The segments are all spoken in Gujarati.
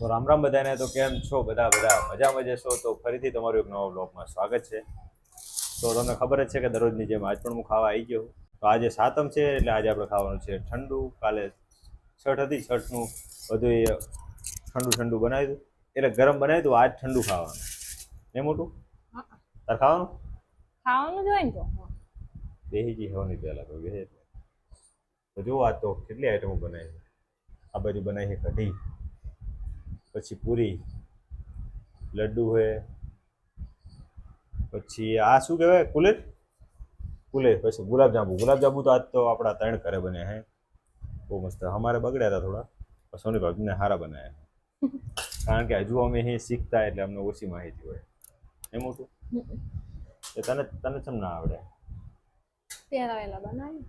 તો રામ રામ બધાને. તો કેમ છો બધા? બધા મજામાં જશો તો ફરીથી તમારું એક નવા બ્લોગમાં સ્વાગત છે. તો તમને ખબર જ છે કે દરરોજની જેમ આજ પણ હું ખાવા આવી ગયો તો આજે સાતમ છે એટલે આજે આપણે ખાવાનું છે ઠંડુ. કાલે છઠ હતી છઠનું બધું એ ઠંડુ ઠંડુ બનાવ્યું એટલે ગરમ બનાવ્યું હતું આજ ઠંડુ ખાવાનું. એ મોટું? તાર ખાવાનું? ખાવાનું જોઈએ ને તો. બેહી જી પહેલાં તો બેહે તો જુઓ આજ તો કેટલી આઈટમો બનાવી છે. આ બાજુ બનાવી છે કઢી. પછી પૂરી લડ્ડુ છે પછી આ શું કહેવાય? કુલેર? કુલેર પછી ગુલાબજાંબુ ગુલાબજાંબુ તો આજ તો આપણા ત્રણ ઘરે બન્યા હે. બહુ મસ્ત. અમારે બગડ્યા હતા થોડા. સોની ભાભીને સારા બનાવ્યા કારણ કે હજુ અમે અહીં શીખતા એટલે અમને ઓછી માહિતી હોય. એમ મોટું એ તને તને ચમ ના આવડે? વેલા બનાવી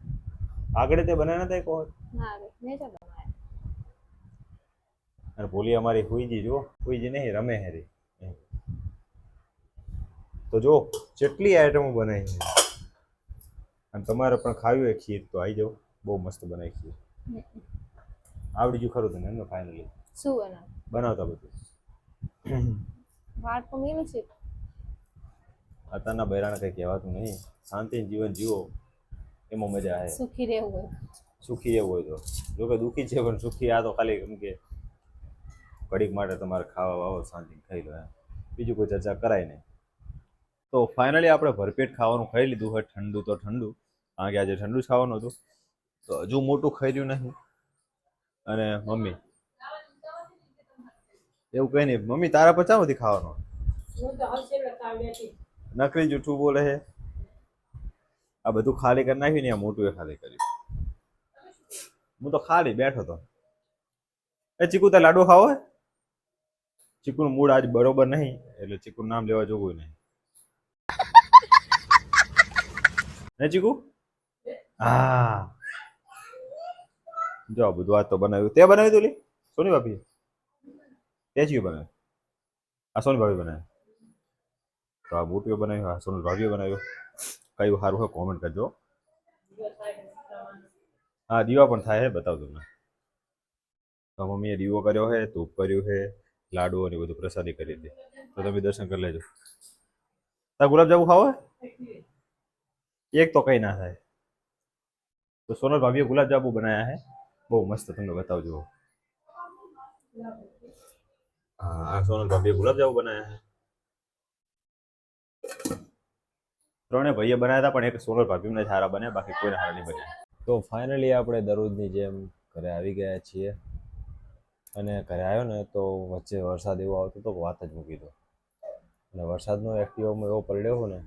આગળ તે બનાવ્યા હતા એક વખત? ના મેં બનાવ્યા અને ભોલી અમારી હુઈજી જો હુઈજી નહીં રમે હેરી તો જો જેટલી આઈટમો બનાવી છે અને તમારે પણ ખાવી હોય ખીર તો આવી જાઓ. બહુ મસ્ત બનાવી ખીર. આવડી ગયું ખરું તને એમને ફાઇનલી શું બનાવ? બનાવતા બધું. વાત તો છે. અત્યારના બૈરાને કંઈ કહેવાતું નહીં. શાંતિ જીવન જીવો. એમાં મજા આવે. સુખી રહેવું હોય. સુખી એવું હોય તો. જો કે દુઃખી છે પણ સુખી આ તો ખાલી એમ કે ઘડીક માટે તમારે ખાવા વાવો શાંતિ ખાઈ લો બીજું કોઈ ચર્ચા કરાય નહીં. તો ફાઇનલી આપણે ભરપેટ ખાવાનું ખાઈ લીધું હોય ઠંડુ તો ઠંડુ કારણ કે આજે ઠંડુ જ ખાવાનું હતું. તો હજુ મોટું ખાઈ રહ્યું નહીં. અને મમ્મી? એવું કંઈ નહીં. મમ્મી તારા પર ચામાંથી ખાવાનું? નકરી જૂઠું બોલે છે. આ બધું ખાલી કરી નાખ્યું ને આ મોટું ખાલી કર્યું. હું તો ખાલી બેઠો તો. એ ચીકુ તે લાડુ ખાવો હે? ચીકુનું મૂડ આજ બરોબર નહીં, એટલે ચીકુનું નામ લેવા જોવું નહીં. ને ચીકુ? હા. જો આ બધું આજ તો બનાવ્યું. તે બનાવ્યું તું લી? સોની ભાભી તે ચીયું બનાવ્યું. આ સોની ભાભી બનાવ્યું તો આ બુટીઓ બનાવ્યું આ સોની ભાભીઓ બનાવ્યું. કયું સારું હોય કોમેન્ટ કરજો. હા, દીવા પણ થાય હે, બતાવ તમને. તો મમ્મીએ દીવો કર્યો છે ધૂપ કર્યું છે લાડુ અને બધું પ્રસાદી કરી દે તો તમે દર્શન કરી લેજો. તા ગુલાબજાંબુ ખાવો એક તો કઈ ના થાય. તો સોનલ ભાભીએ ગુલાબજાંબુ બનાવ્યા હે? બહુ મસ્ત, તમને બતાવજો. હા સોનલ ભાભીએ ગુલાબજાંબુ બનાવ્યા હે. ત્રણે ભાઈએ બનાવ્યા હતા, પણ એક સોનલ ભાભીને સારા બન્યા, બાકી કોઈને સારા નહીં બન્યા. તો ફાઇનલી આપણે દરરોજની જેમ ઘરે આવી ગયા છીએ. અને ઘરે આવ્યો ને તો વચ્ચે વરસાદ એવો આવતો હતો વાત જ મૂકી દો. અને વરસાદનો એક્ટિવામાં એવો પડ્યો ને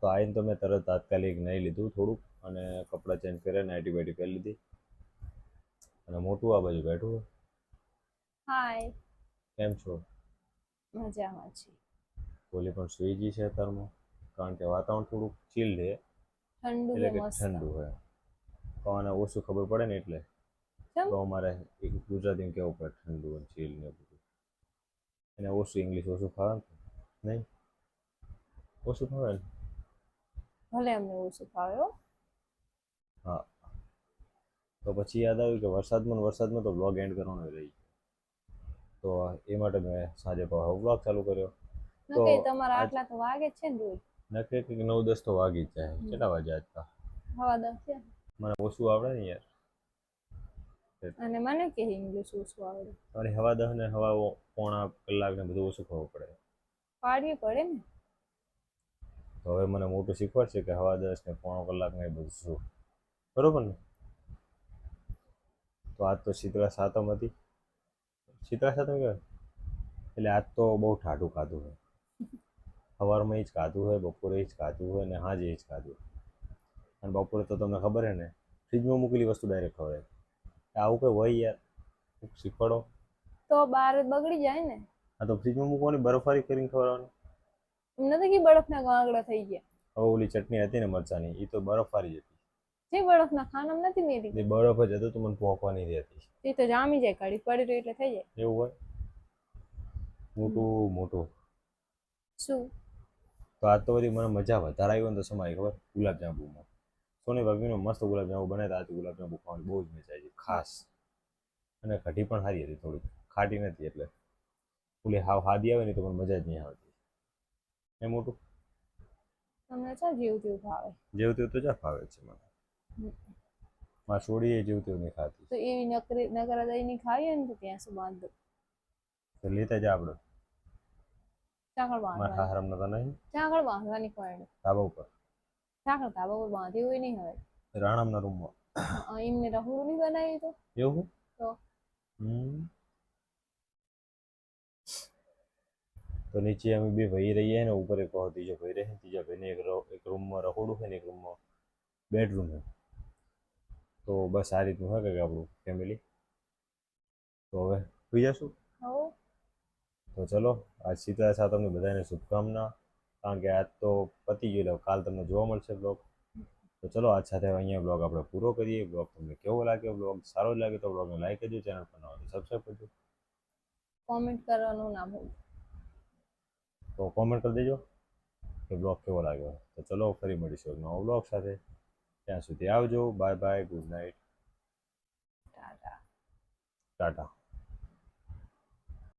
તો આવીને તો મેં તરત તાત્કાલિક નહીં લીધું થોડુંક અને કપડાં ચેન્જ કર્યા નાઇટી બાઇટી પહેરી લીધી. અને મોટું આ બાજુ બેઠું. હાય કેમ છો? મજામાં છે. ઓલી પણ સુઈ ગઈ છે અત્યારમાં કારણ કે વાતાવરણ થોડુંક ચીલ છે. ઠંડુ એટલે કે ઠંડુ હોય તો આને ઓછું ખબર પડે ને એટલે? તો અમારે એક ગુજરાતીમાં કેવું પડે ઠંડુ અને ચીલ ને બધું. એને ઓછું ઇંગ્લિશ ઓછું ખાવાનું ને નહીં. ઓછું ખાવે ને ભલે અમને ઓછું ફાવે હો. હા. તો પછી યાદ આવ્યું કે વરસાદમાં વરસાદમાં તો બ્લોગ એન્ડ કરવાનો રહી તો એ માટે મેં સાંજે બ્લોગ ચાલુ કર્યો. તો તમારા આટલા તો વાગે છે ને રોજ? નક્કી કે નવ દસ તો વાગી જ જાય. કેટલા વાગ્યા આજકા હવા દસ છે. મને ઓછું આવડે ને યાર. અને મને કે ઇંગ્લિશ ઓછું આવડે. મારી હવા દહ ને હવા પોણા કલાક ને બધું ઓછું ખાવું પડે. પાડવી પડે ને. તો હવે મને મોટું શીખવાડશે કે હવા દસ ને પોણો કલાક ને બધું શું. બરોબર ને? તો આજ તો શીતળા સાતમ હતી. શીતળા સાતમ કહેવાય એટલે આજ તો બહુ ઠાઠું ખાધું હોય. સવારમાં એ જ ખાધું હોય બપોરે એ જ ખાધું હોય ને હાજે એ જ ખાધું અને બપોરે તો તમને ખબર છે ને ફ્રીજમાં મૂકેલી વસ્તુ ડાયરેક્ટ ખવાય આવું કંઈ હોય યાર કોક શીખવાડો. તો બાર બગડી જાય ને. આ તો ફ્રીજમાં મૂકવાની બરફારી કરીને ખવડાવવાની. એમ નથી કે બરફના ગાંગડા થઈ ગયા. હવે ઓલી ચટણી હતી ને મરચાની એ તો બરફારી હતી. જે બરફના ખાનામ નથી મેરી એ બરફ જ હતો તો મને પોકવા નહીં રહેતી એ તો જામી જાય કાઢી પડી રહ્યું એટલે થઈ જાય. એવું હોય? મોટું મોટું. શું? તો આ તો બધી મને મજા વધારે આવી હોય તો સમાય ખબર? ગુલાબજાંબુમાં. સોની ભાભીનો મસ્ત ગુલાબજાંબુ બનાવ્યા આજે ગુલાબજાંબુ ખાવાની બહુ જ મજા આવી ખાસ. અને કઢી પણ સારી હતી થોડીક. ખાટી નથી એટલે. ઓલી હાવ હાદી આવે ને તો પણ મજા જ નહીં આવતી. એ મોટું? તમને ચા જેવું તેવું ભાવે. જેવું તેવું તો જ ફાવે છે મને. માં છોડીએ છોડી જેવું તેવું નહીં ખાતી. તો એવી નકરી નકરા દહીંની ખાઈએ ને તો ત્યાં શું બાંધો તો લેતા જ આપણે ચાકળ બાંધવાની હારામ નતા નહીં. ચાકળ બાંધવાની કોઈ ધાબા ઉપર. ચાકળ ધાબા બહુ બાંધી હોય નહીં હવે. રાણામના રૂમમાં. એમને રહોડું નહીં બનાવ્યું તો. એવું? તો? તો નીચે અમે બે ભાઈ રહીએ ને ઉપર એક ત્રીજો ભાઈ રહે ત્રીજા ભાઈને એક એક રૂમમાં રખોડું છે ને એક રૂમમાં બેડરૂમ છે. તો બસ આ રીતનું હોય કે આપણું ફેમિલી તો હવે સુઈ જશું? તો ચલો આજ શીતળા સાતમને બધાને શુભકામના. કારણ કે આજ તો પતી ગયેલો કાલ તમને જોવા મળશે બ્લોગ તો ચલો આજ સાથે અહીંયા બ્લોગ આપણે પૂરો કરીએ. બ્લોગ તમને કેવો લાગ્યો? બ્લોગ સારો લાગે તો બ્લોગને લાઈક કરજો ચેનલ પર નવો સબસ્ક્રાઇબ કરજો. કોમેન્ટ કરવાનું ના ભૂલ. તો કોમેન્ટ કરી દેજો કે બ્લોગ કેવો લાગ્યો. તો ચલો ફરી મળીશું નવો બ્લોગ સાથે. ત્યાં સુધી આવજો. Bye bye good night tata tata